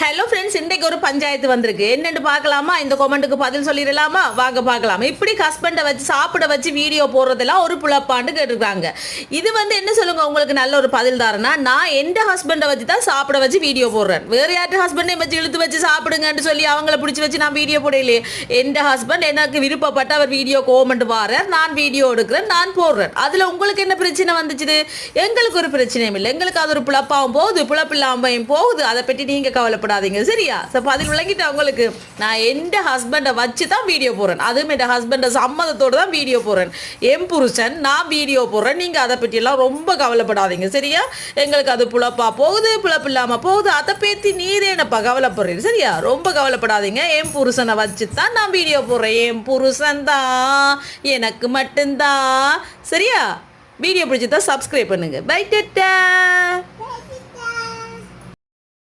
Hello friends இன்றைக்கு ஒரு பஞ்சாயத்து வந்திருக்கு. என்னென்னு பார்க்கலாமா? இந்த கொமெண்ட்டுக்கு பதில் சொல்லிடலாமா? வாங்க பார்க்கலாம். இப்படி ஹஸ்பண்டை வச்சு சாப்பிட வச்சு வீடியோ போடுறதெல்லாம் ஒரு புழப்பாண்டு கேட்டிருக்காங்க. இது வந்து என்ன சொல்லுங்க? உங்களுக்கு நல்ல ஒரு பதில் தாரனா நான் எந்த ஹஸ்பண்டை வச்சு தான் சாப்பிட வச்சு வீடியோ போடுறேன். வேறு யார்ட்டு ஹஸ்பண்டையும் வச்சு இழுத்து வச்சு சாப்பிடுங்கன்னு சொல்லி அவங்கள பிடிச்சி வச்சு நான் வீடியோ போடலையே. எந்த ஹஸ்பண்ட் எனக்கு விருப்பப்பட்ட அவர் வீடியோ கோமெண்ட் வாரார் நான் வீடியோ எடுக்கிறேன் நான் போடுறேன். அதில் உங்களுக்கு என்ன பிரச்சனை வந்துச்சு எங்களுக்கு ஒரு பிரச்சனையும் இல்லை. எங்களுக்கு அது ஒரு புழப்பாகவும் போகுது. புழப்பில்லாமையும் போகுது. அதை பற்றி நீங்கள் கவலைப்படாதீங்க. சரியா? ஸோ பதில் விளங்கிட்டு அவங்களுக்கு நான் எந்த ஹஸ்பண்டை வச்சு தான் வீடியோ போடுறேன். அதுவும் என் ஹஸ்பண்டை சம்மதத்தோடு தான் வீடியோ போடுறேன். என் புருஷன் நான் வீடியோ போடுறேன். நீங்கள் அதை பற்றியெல்லாம் ரொம்ப கவலைப்படாதீங்க. சரியா? எங்களுக்கு அது புழப்பா போகுது புழப்பு இல்லாமல் போகுது. அதை பேத்தி நீரே என்னப்பா கவலைப்படுறீங்க. சரியா? ரொம்ப கவலைப்படாதீங்க. என் புருஷனை வச்சு தான் நான் வீடியோ போடுறேன். என் புருஷன் தான். எனக்கு மட்டும்தான். சரியா? வீடியோ பிடிச்சி தான் சப்ஸ்கிரைப் பண்ணுங்கள் பை டட்டா.